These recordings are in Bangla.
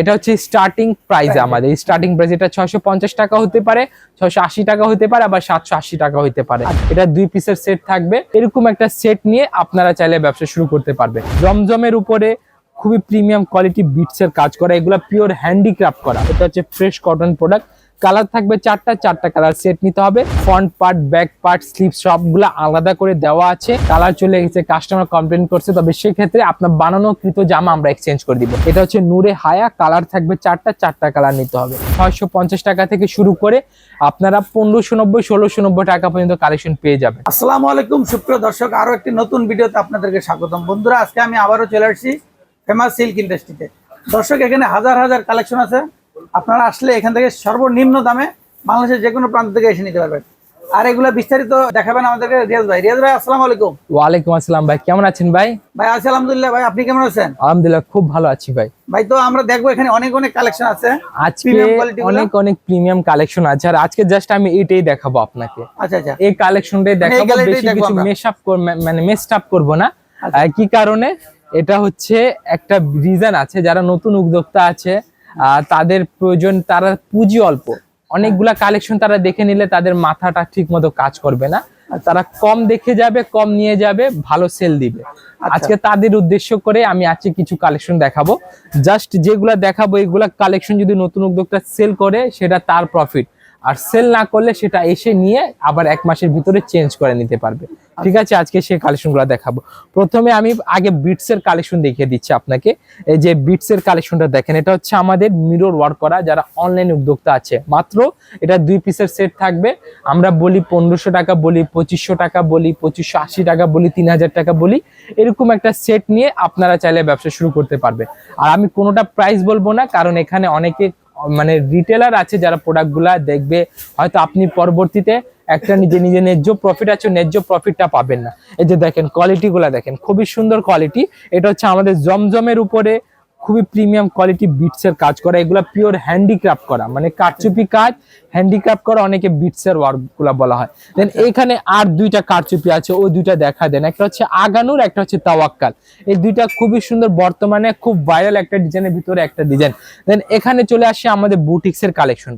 এটা হচ্ছে স্টার্টিং প্রাইস. আমাদের। স্টার্টিং প্রাইস এটা ছয়শো পঞ্চাশ টাকা হতে পারে ছয়শো আশি টাকা হতে পারে আবার সাতশো আশি টাকা হতে পারে। আচ্ছা। এটা দুই পিসের সেট থাকবে। এরকম একটা সেট নিয়ে আপনারা চাইলে ব্যবসা শুরু করতে পারবে জমজমের উপরে খুবই প্রিমিয়াম কোয়ালিটি বিটসের কাজ করা। এগুলো পিওর হ্যান্ডিক্রাফট করা। এটা হচ্ছে ফ্রেশ কটন প্রোডাক্ট কালার থাকবে চারটা চারটা কালার সেট নিতে হবে। Front part, back part slip সবগুলো আলাদা করে দেওয়া আছে। কালার চলে গেছে কাস্টমার কমপ্লেন করছে, তবে সেক্ষেত্রে আপনার বানানো কৃত জামা আমরা এক্সচেঞ্জ করে দিব। এটা হচ্ছে নূরে হায়া, কালার থাকবে চারটা চারটা কালার নিতে হবে। ছয়শো পঞ্চাশ টাকা থেকে শুরু করে আপনারা পনেরোশো নব্বই, ষোলোশো নব্বই টাকা পর্যন্ত কালেকশন পেয়ে যাবেন। আসসালামু আলাইকুম, সুপ্রিয় দর্শক, আরও একটি নতুন ভিডিওতে আপনাদেরকে স্বাগতম। বন্ধুরা, আজকে আমি আবারও চলে আসছি ফেমাস সিল্ক ইন্ডাস্ট্রিতে দর্শক, এখানে হাজার হাজার কালেকশন আছে। আপনারা আসলে এখান থেকে সর্বনিম্ন দামে বাংলাদেশের যে কোনো প্রান্ত থেকে এসে নিতে পারবেন। আর এগুলা বিস্তারিত দেখাবেন আমাদেরকে রিয়াজ ভাই। রিয়াজ ভাই আসসালামু আলাইকুম। ওয়ালাইকুম আসসালাম ভাই কেমন আছেন ভাই? ভাই আছি আলহামদুলিল্লাহ ভাই আপনি কেমন আছেন? আলহামদুলিল্লাহ খুব ভালো আছি ভাই। ভাই তো আমরা দেখব এখানে অনেক অনেক কালেকশন আছে আজকে অনেক অনেক প্রিমিয়াম কালেকশন আছে আর আজকে জাস্ট আমি এটাই দেখাবো আপনাকে। আচ্ছা আচ্ছা। এই কালেকশনটাই দেখাবো gallery বেশি দেখব কিছু। মেশআপ মানে মেস্ট আপ করব না। আচ্ছা। কি কারণে? এটা হচ্ছে একটা রিজন আছে যারা নতুন উদ্যোক্তা আছে তাদের প্রয়োজন তারা পুঁজি অল্প। অনেকগুলা কালেকশন তারা দেখে নিলে তাদের মাথাটা ঠিক মতো কাজ করবে না। তারা কম দেখে যাবে কম নিয়ে যাবে ভালো সেল দিবে। আজকে তাদের উদ্দেশ্য করে আমি আজকে কিছু কালেকশন দেখাবো। জাস্ট যেগুলা দেখাবো এগুলা কালেকশন যদি নতুন উদ্যোক্তা সেল করে সেটা তার প্রফিট আর সেল না করলে সেটা এসে নিয়ে আবার এক মাসের ভিতরে চেঞ্জ করে নিতে পারবে। ঠিক আছে? আজকে সেই কালেকশনগুলো দেখাবো। প্রথমে আমি আগে বিটস এর কালেকশন দেখিয়ে দিচ্ছি আপনাকে। এই যে বিটস এর কালেকশনটা দেখেন, এটা হচ্ছে আমাদের মিরর ওয়ার্ক করা, যারা অনলাইন উদ্যোক্তা আছে। মাত্র এটা দুই পিসের সেট থাকবে। আমরা বলি পনেরোশো টাকা, বলি পঁচিশশো টাকা, বলি পঁচিশশো আশি টাকা, বলি তিন হাজার টাকা, বলি এরকম একটা সেট নিয়ে আপনারা চাইলে ব্যবসা শুরু করতে পারবে। আর আমি কোনোটা প্রাইস বলব না, কারণ এখানে অনেকে মানে রিটেলার আছে যারা প্রোডাক্টগুলা দেখবে, হয়তো আপনি পরবর্তীতে একটা নিজে নিজে ন্যায্য প্রফিট আছে, ন্যায্য প্রফিটটা পাবেন না। এই যে দেখেন কোয়ালিটিগুলা দেখেন, খুবই সুন্দর কোয়ালিটি এটা হচ্ছে আমাদের জমজমের উপরে খুবই প্রিমিয়াম কোয়ালিটি বিটসের কাজ করা এগুলো পিওর হ্যান্ডিক্রাফট করা মানে কারচুপি কাজ হ্যান্ডিক্রাফট করা অনেকে বিটসের ওয়ার্কগুলা বলা হয়। দেন এখানে আর দুইটা কারচুপি আছে ওই দুইটা দেখা দেন। একটা হচ্ছে আগানুর একটা হচ্ছে তাওয়াক্কাল। এই দুইটা খুবই সুন্দর বর্তমানে খুব ভাইরাল একটা ডিজাইনের ভিতরে একটা ডিজাইন দেন এখানে চলে আসে আমাদের বুটিক্সের কালেকশন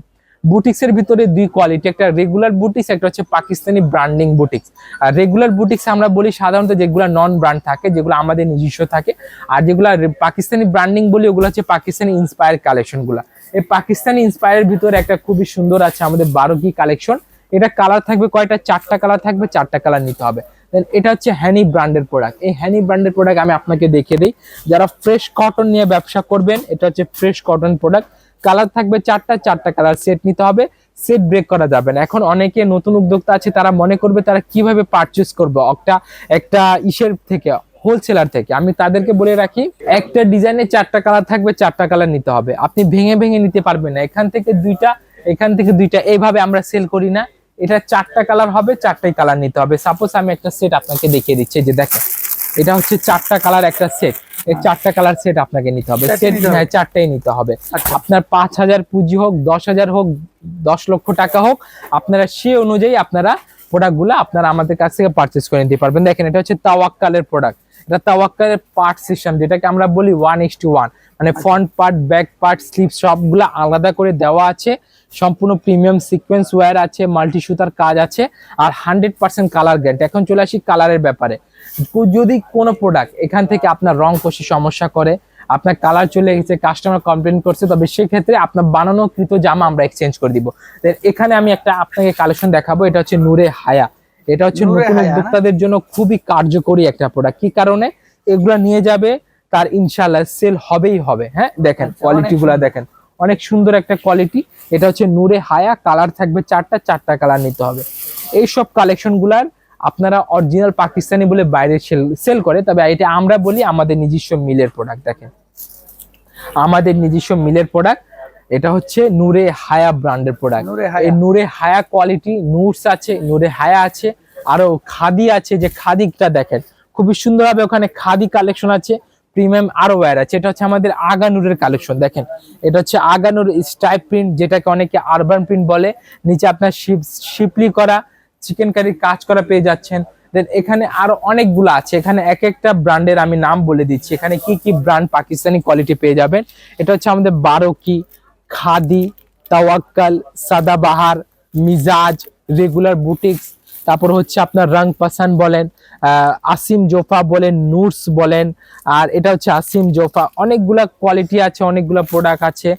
বুটিক্স এর ভিতরে দুই কোয়ালিটি একটা রেগুলার বুটিক্স, একটা হচ্ছে পাকিস্তানি ব্র্যান্ডিং বুটিক্স। আর রেগুলার বুটিক্স আমরা বলি সাধারণত যেগুলো নন ব্র্যান্ড থাকে, যেগুলো আমাদের নিজস্ব থাকে, আর যেগুলো পাকিস্তানি ব্র্যান্ডিং বলি, ওগুলো হচ্ছে পাকিস্তানি ইন্সপায়ার কালেকশনগুলা। এই পাকিস্তানি ইন্সপায়ারের ভিতরে একটা খুবই সুন্দর আছে আমাদের বারো কি কালেকশন এটা কালার থাকবে কয়টা? চারটা কালার থাকবে, চারটা কালার নিতে হবে। দেন এটা হচ্ছে হ্যানি ব্র্যান্ডের প্রোডাক্ট এই হ্যানি ব্র্যান্ডের প্রোডাক্ট আমি আপনাকে দেখিয়ে দিই। যারা ফ্রেশ কটন নিয়ে ব্যবসা করবেন, এটা হচ্ছে ফ্রেশ কটন প্রোডাক্ট কালার থাকবে চারটা চারটা কালার সেট নিতে হবে সেট ব্রেক করা যাবে না। এখন অনেকে নতুন উদ্যোক্তা আছে, তারা মনে করবে তারা কীভাবে পারচেস করবে? একটা একটা ইসের থেকে হোলসেলার থেকে। আমি তাদেরকে বলে রাখি, একটা ডিজাইনে চারটা কালার থাকবে, চারটা কালার নিতে হবে। আপনি ভেঙে ভেঙে নিতে পারবেন না। এখান থেকে দুইটা, এখান থেকে দুইটা এইভাবে আমরা সেল করি না। এটা চারটা কালার হবে, চারটাই কালার নিতে হবে। সাপোজ আমি একটা সেট আপনাকে দেখিয়ে দিচ্ছি যে দেখেন। এটা হচ্ছে চারটা কালার একটা সেট এই চারটা কালার সেট আপনাকে নিতে হবে। সেট। হ্যাঁ চারটাই নিতে হবে। আচ্ছা। আপনার পাঁচ হাজার পুঁজি হোক দশ হাজার হোক দশ লক্ষ টাকা হোক আপনারা সে অনুযায়ী আপনারা প্রোডাক্টগুলো আপনারা আমাদের কাছ থেকে পারচেস করে নিতে পারবেন। দেখেন এটা হচ্ছে তাওয়াক্কালের প্রোডাক্ট এটা তাওয়াক্কালের পার্ট সিস্টেম যেটাকে আমরা বলি ওয়ান ইস টু ওয়ান মানে front part back part slip সবগুলো আলাদা করে দেওয়া আছে। সম্পূর্ণ প্রিমিয়াম সিকোয়েন্স ওয়্যার আছে মাল্টি সুতার কাজ আছে আর হান্ড্রেড পার্সেন্ট কালার গ্যারান্টি এখন চলে আসি কালারের ব্যাপারে। যদি কোনো প্রোডাক্ট এখান থেকে আপনার রং কষে সমস্যা করে আপনার কালার চলে গেছে কাস্টমার কমপ্লেন করছে তবে সেক্ষেত্রে আপনার বানানো কৃত জামা আমরা এক্সচেঞ্জ করে দিব। এখানে আমি একটা আপনাকে কালেকশন দেখাবো এটা হচ্ছে নূরে হায়া। এটা হচ্ছে নতুন উদ্যোক্তাদের জন্য খুবই কার্যকরী একটা প্রোডাক্ট কি কারণে? এগুলা নিয়ে যাবে তার ইনশাল্লাহ সেল হবেই হবে। হ্যাঁ দেখেন আচ্ছা, কোয়ালিটি গুলা দেখেন। অনেক সুন্দর একটা কোয়ালিটি এটা হচ্ছে নূরে হায়া কালার থাকবে চারটা চারটা কালার নিতে হবে। এই সব কালেকশনগুলার আপনারা অরিজিনাল পাকিস্তানি বলে বাইরে সেল করে তবে এটা আমরা বলি আমাদের নিজস্ব মিলের প্রোডাক্ট দেখেন। আমাদের নিজস্ব মিলের প্রোডাক্ট এটা হচ্ছে নূরে হায়া ব্র্যান্ডের প্রোডাক্ট নূরে হায়া। এই নূরে হায়া কোয়ালিটি নুটস আছে নূরে হায়া আছে আরও খাদি আছে যে খাদিটা দেখেন। খুবই সুন্দরভাবে ওখানে খাদি কালেকশন আছে প্রিমিয়াম আরও ওয়্যার আছে। এটা হচ্ছে আমাদের আগানুরের কালেকশন দেখেন। এটা হচ্ছে আগানুর স্টাইপ প্রিন্ট যেটাকে অনেকে আরবান প্রিন্ট বলে। নিচে আপনার শিপ শিপলি করা চিকেন কারির কাজ করা পেয়ে যাচ্ছেন। দেন এখানে আরও অনেকগুলো আছে। এখানে এক একটা ব্র্যান্ডের আমি নাম বলে দিচ্ছি। এখানে কি কি ব্র্যান্ড পাকিস্তানি কোয়ালিটি পেয়ে যাবেন? এটা হচ্ছে আমাদের বারোকি খাদি, তাওয়াক্কাল, সাদাবাহার, মিজাজ, রেগুলার বুটিক্স, তারপর হচ্ছে আপনার রং পাসান বলেন আসিম জোফা বলেন নুটস বলেন, আর এটা হচ্ছে আসিম জোফা। অনেকগুলা কোয়ালিটি আছে, অনেকগুলো প্রোডাক্ট আছে,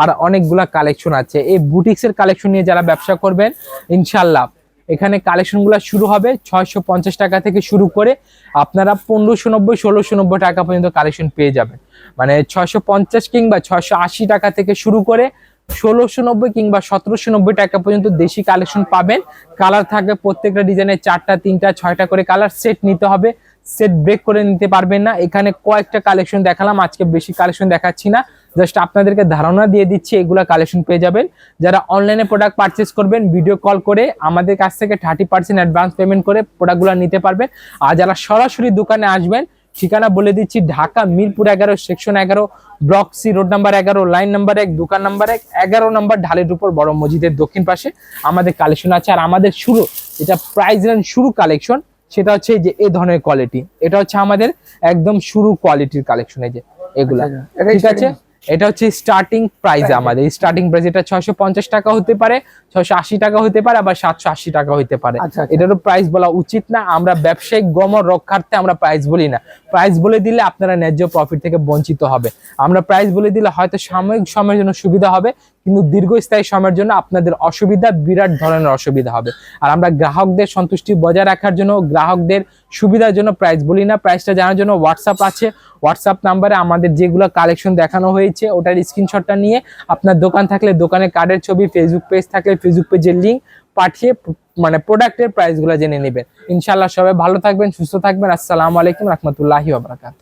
আর অনেকগুলা কালেকশন আছে। এই বুটিক্সের কালেকশন নিয়ে যারা ব্যবসা করবেন ইনশাল্লাহ এখানে কালেকশনগুলো শুরু হবে ছয়শো পঞ্চাশ টাকা থেকে শুরু করে আপনারা পনেরোশো নব্বই, ষোলোশো নব্বই টাকা পর্যন্ত কালেকশন পেয়ে যাবেন। মানে ছয়শো পঞ্চাশ কিংবা ছয়শো আশি টাকা থেকে শুরু করে ষোলোশো নব্বই কিংবা সতেরোশো নব্বই টাকা পর্যন্ত দেশি কালেকশন পাবেন। কালার থাকবে প্রত্যেকটা ডিজাইনের চারটা, তিনটা, ছয়টা করে কালার সেট নিতে হবে। সেট ব্রেক করে নিতে পারবেন না। এখানে কয়েকটা কালেকশন দেখালাম, আজকে বেশি কালেকশন দেখাচ্ছি না। জাস্ট আপনাদেরকে ধারণা দিয়ে দিচ্ছি এগুলা কালেকশন পেয়ে যাবেন। যারা অনলাইনে প্রোডাক্ট পারচেস করবেন ভিডিও কল করে আমাদের কাছ থেকে থার্টি পার্সেন্ট অ্যাডভান্স পেমেন্ট করে প্রোডাক্টগুলো নিতে পারবেন। আর যারা সরাসরি দোকানে আসবেন ঠিকানা বলে দিচ্ছি ঢাকা মিরপুর এগারো সেকশন এগারো ব্লক সি রোড নাম্বার এগারো লাইন নাম্বার এক দোকান নাম্বার এক এগারো নাম্বার ঢালের উপর বড় মসজিদের দক্ষিণ পাশে আমাদের কালেকশন আছে। আর আমাদের শুরু যেটা প্রাইস রেঞ্জ শুরু কালেকশন সেটা হচ্ছে যে এই ধরনের কোয়ালিটি এটা হচ্ছে আমাদের একদম শুরু কোয়ালিটির কালেকশন এই যে এগুলা। আচ্ছা, এটা ঠিক আছে? এটা হচ্ছে স্টার্টিং প্রাইস আমাদের। স্টার্টিং প্রাইস এটা ছয়শো পঞ্চাশ টাকা হতে পারে ছয়শো আশি টাকা হতে পারে আবার সাতশো আশি টাকা হতে পারে। আচ্ছা, আচ্ছা। এটারও প্রাইস বলা উচিত না। আমরা ব্যবসায়িক গমর রক্ষার্থে আমরা প্রাইস বলি না। প্রাইস বলে দিলে আপনারা ন্যায্য প্রফিট থেকে বঞ্চিত হবে। আমরা প্রাইস বলে দিলে হয়তো সাময়িক সময়ের জন্য সুবিধা হবে। কিন্তু দীর্ঘস্থায়ী সময়ের জন্য আপনাদের অসুবিধা, বিরাট ধরনের অসুবিধা হবে। আর আমরা গ্রাহকদের সন্তুষ্টি বজায় রাখার জন্য, গ্রাহকদের সুবিধার জন্য প্রাইস বলি না প্রাইসটা জানার জন্য হোয়াটসঅ্যাপ আছে। হোয়াটসঅ্যাপ নাম্বারে আমাদের যেগুলো কালেকশন দেখানো হয়েছে, ওটার স্ক্রিনশটটা নিয়ে আপনার দোকান থাকলে দোকানের কার্ডের ছবি ফেসবুক পেজ থাকলে ফেসবুক পেজের লিঙ্ক পাঠিয়ে মানে প্রোডাক্টের প্রাইসগুলো জেনে নেবেন। ইনশাল্লাহ সবাই ভালো থাকবেন, সুস্থ থাকবেন। আসসালামু আলাইকুম রহমতুল্লাহি ওবরাকাত